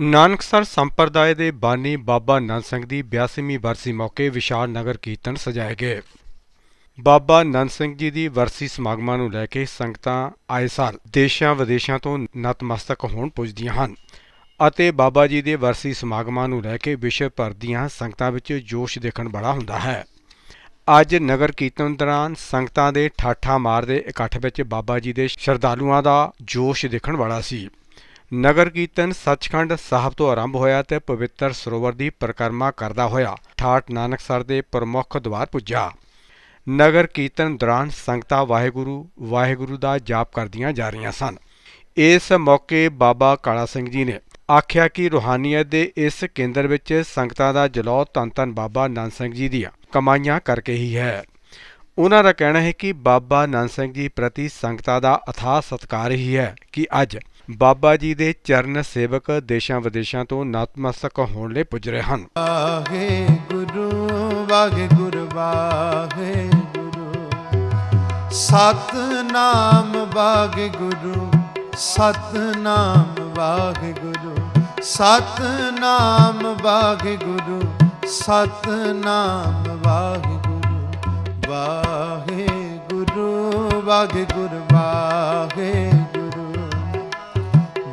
ਨਾਨਕਸਰ ਸੰਪਰਦਾਇ ਦੇ ਬਾਨੀ ਬਾਬਾ ਨੰਦ ਸਿੰਘ ਦੀ 82ਵੀਂ ਬਰਸੀ ਮੌਕੇ ਵਿਸ਼ਾਲ ਨਗਰ ਕੀਰਤਨ ਸਜਾਏ ਗਏ। ਬਾਬਾ ਨੰਦ ਸਿੰਘ ਜੀ ਦੀ ਵਰਸੀ ਸਮਾਗਮਾਂ ਨੂੰ ਲੈ ਕੇ ਸੰਗਤਾਂ ਆਏ ਸਾਲ ਦੇਸ਼ਾਂ ਵਿਦੇਸ਼ਾਂ ਤੋਂ ਨਤਮਸਤਕ ਹੋਣ ਪੁੱਜਦੀਆਂ ਹਨ ਅਤੇ ਬਾਬਾ ਜੀ ਦੇ ਵਰਸੀ ਸਮਾਗਮਾਂ ਨੂੰ ਲੈ ਕੇ ਵਿਸ਼ਵ ਭਰ ਦੀਆਂ ਸੰਗਤਾਂ ਵਿੱਚ ਜੋਸ਼ ਦੇਖਣ ਵਾਲਾ ਹੁੰਦਾ ਹੈ। ਅੱਜ ਨਗਰ ਕੀਰਤਨ ਦੌਰਾਨ ਸੰਗਤਾਂ ਦੇ ਠਾਠਾ ਮਾਰਦੇ ਇਕੱਠ ਵਿੱਚ ਬਾਬਾ ਜੀ ਦੇ ਸ਼ਰਧਾਲੂਆਂ ਦਾ ਜੋਸ਼ ਦੇਖਣ ਵਾਲਾ ਸੀ। ਨਗਰ ਕੀਰਤਨ ਸੱਚਖੰਡ ਸਾਹਿਬ ਤੋਂ ਆਰੰਭ ਹੋਇਆ ਤੇ ਪਵਿੱਤਰ ਸਰੋਵਰ ਦੀ ਪਰਿਕਰਮਾ ਕਰਦਾ ਹੋਇਆ ਠਾਠ ਨਾਨਕਸਰ ਦੇ ਪ੍ਰਮੁੱਖ ਦਵਾਰ ਪੁੱਜਾ। ਨਗਰ ਕੀਰਤਨ ਦੌਰਾਨ ਸੰਗਤਾਂ ਵਾਹਿਗੁਰੂ ਵਾਹਿਗੁਰੂ ਦਾ ਜਾਪ ਕਰਦੀਆਂ ਜਾ ਰਹੀਆਂ ਸਨ। ਇਸ ਮੌਕੇ ਬਾਬਾ ਕਾਲਾ ਸਿੰਘ ਜੀ ਨੇ ਆਖਿਆ ਕਿ ਰੂਹਾਨੀਅਤ ਦੇ ਇਸ ਕੇਂਦਰ ਵਿੱਚ ਸੰਗਤਾਂ ਦਾ ਜਲੌ ਧੰਨ ਧੰਨ ਬਾਬਾ ਨਾਨਕ ਸਿੰਘ ਜੀ ਦੀਆਂ ਕਮਾਈਆਂ ਕਰਕੇ ਹੀ ਹੈ। ਉਹਨਾਂ ਦਾ ਕਹਿਣਾ ਹੈ ਕਿ ਬਾਬਾ ਨਾਨਕ ਸਿੰਘ ਜੀ ਪ੍ਰਤੀ ਸੰਗਤਾਂ ਦਾ ਅਥਾਹ ਸਤਿਕਾਰ ਹੀ ਹੈ ਕਿ ਅੱਜ ਬਾਬਾ ਜੀ ਦੇ ਚਰਨ ਸੇਵਕ ਦੇਸ਼ਾਂ ਵਿਦੇਸ਼ਾਂ ਤੋਂ ਨਤਮਸਤਕ ਹੋਣ ਲਈ ਪੁੱਜ ਰਹੇ ਹਨ। Waheguru Waheguru Waheguru Satnam Waheguru Satnam Waheguru Satnam Waheguru Satnam Waheguru Waheguru Waheguru ਵਾਹੇ